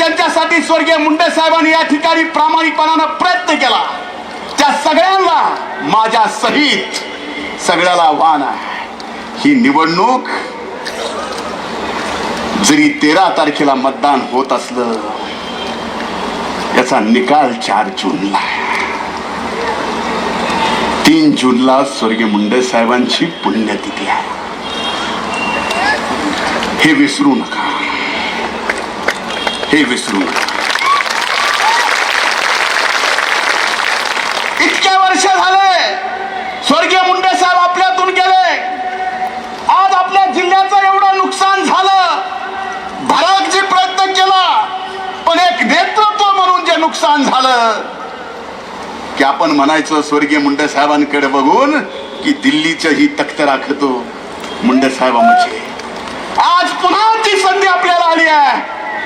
ज्यांच्यासाठी स्वर्गीय मुंडे साहेबांनी या ठिकाणी प्रामाणिकपणानं प्रयत्न केला. त्या सगळ्यांना माझ्या सहित सगळ्याला वाण आहे. ही निवडणूक जरी तेरा तारखेला मतदान होत असलं याचा निकाल चार जूनला आहे. तीन जूनला स्वर्गीय मुंडे साहेबांची पुण्यतिथी आहे. हे विसरू नका. हे विसरू इतक्या वर्ष झाले स्वर्गीय मुंडे साहेब आपल्यातून गेले. आज आपल्या जिल्ह्याचं एवढं नुकसान झालं. भरागची प्रयत्न केला पण एक नेतृत्व म्हणून जे नुकसान झालं की आपण म्हणायचं स्वर्गीय मुंडे साहेबांकडे बघून की दिल्लीचं ही तख्त राखतो मुंडे साहेबांचे आज पुन्हा ती संधी आपल्याला आली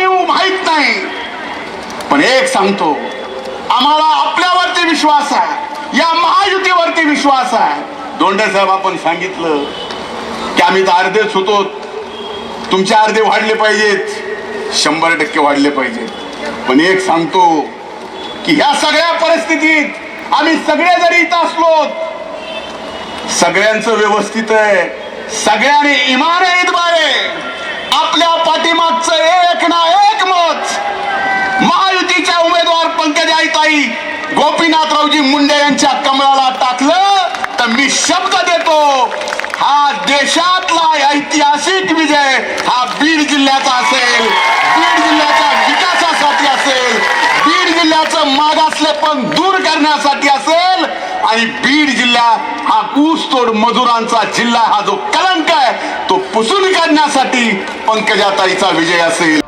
येऊ माहीत माहीत नाही. पण एक सांगतो आम्हाला आपल्यावरती विश्वास आहे या महायुतीवरती विश्वास आहे. दोंडे साहेब आपण सांगितलं की आम्ही तर अर्धेच होतो तुमचे अर्धे वाढले पाहिजेत. शंभर टक्के वाढले पाहिजेत. पण एक सांगतो की ह्या सगळ्या परिस्थितीत आम्ही सगळे जरी इथं असलो सगळ्यांचं व्यवस्थित आहे. सगळ्यांनी इमान ईद पंकजाईताई गोपीनाथरावजी मुंडे यांच्या कमळाला टाकलं तर मी शब्द देतो हा देशातला ऐतिहासिक विजय हा बीड जिल्ह्याचा असेल. बीड जिल्ह्याच्या विकासासाठी असेल. बीड जिल्ह्याचं मागासलेपण दूर करण्यासाठी असेल. आणि बीड जिल्हा हा ऊसतोड मजुरांचा जिल्हा हा जो कलंक आहे तो पुसून काढण्यासाठी पंकजाताईचा विजय असेल.